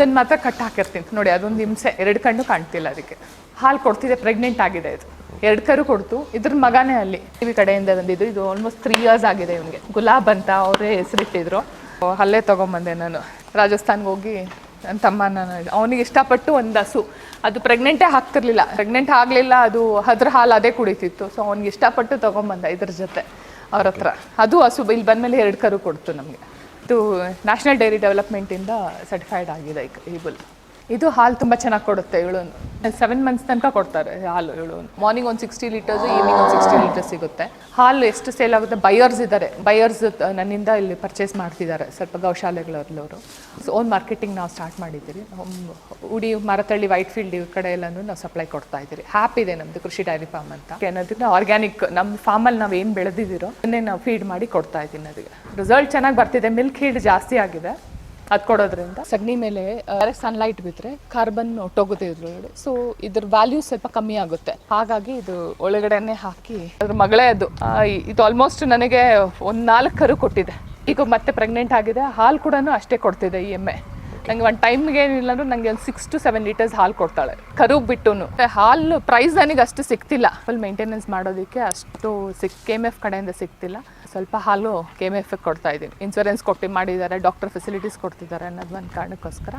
ನನ್ನ ಮಾತ್ರ ಕಟ್ ಹಾಕಿರ್ತೀನಿ. ನೋಡಿ, ಅದೊಂದು ಹಿಂಸೆ ಎರಡು ಕಣ್ಣು ಕಾಣ್ತಿಲ್ಲ ಅದಕ್ಕೆ. ಹಾಲು ಕೊಡ್ತಿದೆ ಪ್ರೆಗ್ನೆಂಟ್ ಆಗಿದೆ ಇದು ಎರಡು ಕರು ಕೊಡ್ತು. ಇದ್ರ ಮಗನೇ ಅಲ್ಲಿ. ಟಿವಿ ಕಡೆಯಿಂದ ಬಂದಿದ್ದು ಇದು ಆಲ್ಮೋಸ್ಟ್ ತ್ರೀ ಇಯರ್ಸ್ ಆಗಿದೆ ಇವನಿಗೆ. ಗುಲಾಬ್ ಅಂತ ಅವರೇ ಹೆಸರಿಟ್ಟಿದ್ರು. ಅಲ್ಲೇ ತೊಗೊಂಬಂದೆ ನಾನು. ರಾಜಸ್ಥಾನ್ಗೆ ಹೋಗಿ ನನ್ನ ತಮ್ಮ ನಾನು ಅವನಿಗೆ ಇಷ್ಟಪಟ್ಟು ಒಂದು ಹಸು. ಅದು ಪ್ರೆಗ್ನೆಂಟೇ ಹಾಕ್ತಿರ್ಲಿಲ್ಲ. ಪ್ರೆಗ್ನೆಂಟ್ ಆಗಲಿಲ್ಲ, ಅದು ಅದ್ರ ಹಾಲು ಅದೇ ಕುಡಿತಿತ್ತು. ಸೊ ಅವ್ನಿಗೆ ಇಷ್ಟಪಟ್ಟು ತೊಗೊಂಬಂದ ಇದ್ರ ಜೊತೆ. ಅವ್ರ ಹತ್ರ. ಅದು ಹಸು. ಇಲ್ಲಿ ಬಂದಮೇಲೆ ಎರಡು ಕರು ಕೊಡ್ತು ನಮಗೆ. ಇದು ನ್ಯಾಷನಲ್ ಡೈರಿ ಡೆವಲಪ್ಮೆಂಟಿಂದ ಸರ್ಟಿಫೈಡ್ ಆಗಿದೆ ಈ ಬುಲ್ ಇದು ಹಾಲು ತುಂಬ ಚೆನ್ನಾಗಿ ಕೊಡುತ್ತೆ ಇಳುನು ಸೆವೆನ್ ಮಂತ್ಸ್ ತನಕ ಕೊಡ್ತಾರೆ ಹಾಲು ಇಳು ಮಾರ್ನಿಂಗ್ ಒಂದು ಸಿಕ್ಸ್ಟಿ ಲೀಟರ್ಸ್ ಈವ್ನಿಂಗ್ ಒಂದು ಸಿಕ್ಸ್ಟಿ ಲೀಟರ್ಸ್ ಸಿಗುತ್ತೆ. ಹಾಲು ಎಷ್ಟು ಸೇಲ್ ಆಗುತ್ತೆ? ಬಯರ್ಸ್ ಇದ್ದಾರೆ ಬಯರ್ಸ್ ನನ್ನಿಂದ ಇಲ್ಲಿ ಪರ್ಚೇಸ್ ಮಾಡ್ತಿದ್ದಾರೆ ಸ್ವಲ್ಪ ಗೌಶಾಲೆಗಳಲ್ಲವರು ಸೊ ಓನ್ ಮಾರ್ಕೆಟಿಂಗ್ ನಾವು ಸ್ಟಾರ್ಟ್ ಮಾಡಿದ್ದೀರಿ. ಉಡಿ ಮರತಳ್ಳಿ ವೈಟ್ ಫೀಲ್ಡ್ ಈ ಕಡೆ ಎಲ್ಲನೂ ನಾವು ಸಪ್ಲೈ ಕೊಡ್ತಾ ಇದ್ದೀರಿ. ಹ್ಯಾಪ್ ಇದೆ ನಮ್ಮದು ಕೃಷಿ ಡೈರಿ ಫಾರ್ಮ್ ಅಂತ. ಏನಂದ್ರೆ ಆರ್ಗ್ಯಾನಿಕ್ ನಮ್ಮ ಫಾರ್ಮಲ್ಲಿ ನಾವು ಏನು ಬೆಳೆದಿದ್ದೀರೋ ಅದನ್ನೇ ನಾವು ಫೀಡ್ ಮಾಡಿ ಕೊಡ್ತಾ ಇದ್ದೀನಿ ಅದಕ್ಕೆ ರಿಸಲ್ಟ್ ಚೆನ್ನಾಗಿ ಬರ್ತಿದೆ. ಮಿಲ್ಕ್ ಹೀಲ್ಡ್ ಜಾಸ್ತಿ ಆಗಿದೆ. ಅದು ಕೊಡೋದ್ರಿಂದ ಸಗಣಿ ಮೇಲೆ ಸನ್ಲೈಟ್ ಬಿದ್ರೆ ಕಾರ್ಬನ್ ಒಟ್ಟೋಗುತ್ತೆ ಇದ್ರೊಳಗಡೆ. ಸೊ ಇದ್ರ ವ್ಯಾಲ್ಯೂ ಸ್ವಲ್ಪ ಕಮ್ಮಿ ಆಗುತ್ತೆ. ಹಾಗಾಗಿ ಇದು ಒಳಗಡೆನೆ ಹಾಕಿ, ಅದ್ರ ಮಗಳೇ ಅದು. ಇದು ಆಲ್ಮೋಸ್ಟ್ ನನಗೆ ಒಂದು ನಾಲ್ಕು ಕರು ಕೊಟ್ಟಿದೆ. ಈಗ ಮತ್ತೆ ಪ್ರೆಗ್ನೆಂಟ್ ಆಗಿದೆ. ಹಾಲು ಕೂಡ ಅಷ್ಟೇ ಕೊಡ್ತಿದೆ ಈ ಎಮ್ಮೆ ನಂಗೆ ಒಂದು ಟೈಮ್ಗೆ ಏನಿಲ್ಲ ಅಂದ್ರೆ ನನಗೆ ಒಂದು ಸಿಕ್ಸ್ ಟು ಸೆವೆನ್ ಲೀಟರ್ಸ್ ಹಾಲು ಕೊಡ್ತಾಳೆ. ಕರು ಬಿಟ್ಟು ಹಾಲು ಪ್ರೈಸ್ ನನಗೆ ಅಷ್ಟು ಸಿಗ್ತಿಲ್ಲ. ಫುಲ್ ಮೇಂಟೆನೆನ್ಸ್ ಮಾಡೋದಕ್ಕೆ ಅಷ್ಟು ಸಿಕ್ ಕೆ ಎಂ ಎಫ್ ಕಡೆಯಿಂದ ಸಿಗ್ತಿಲ್ಲ. ಸ್ವಲ್ಪ ಹಾಲು ಕೆ ಎಂ ಎಫ್ ಕೊಡ್ತಾ ಇದ್ದೀನಿ. ಇನ್ಸೂರೆನ್ಸ್ ಕೊಟ್ಟು ಮಾಡಿದ್ದಾರೆ ಡಾಕ್ಟರ್ ಫೆಸಿಲಿಟೀಸ್ ಕೊಡ್ತಿದ್ದಾರೆ ಅನ್ನೋದು ಒಂದು ಕಾರಣಕ್ಕೋಸ್ಕರ.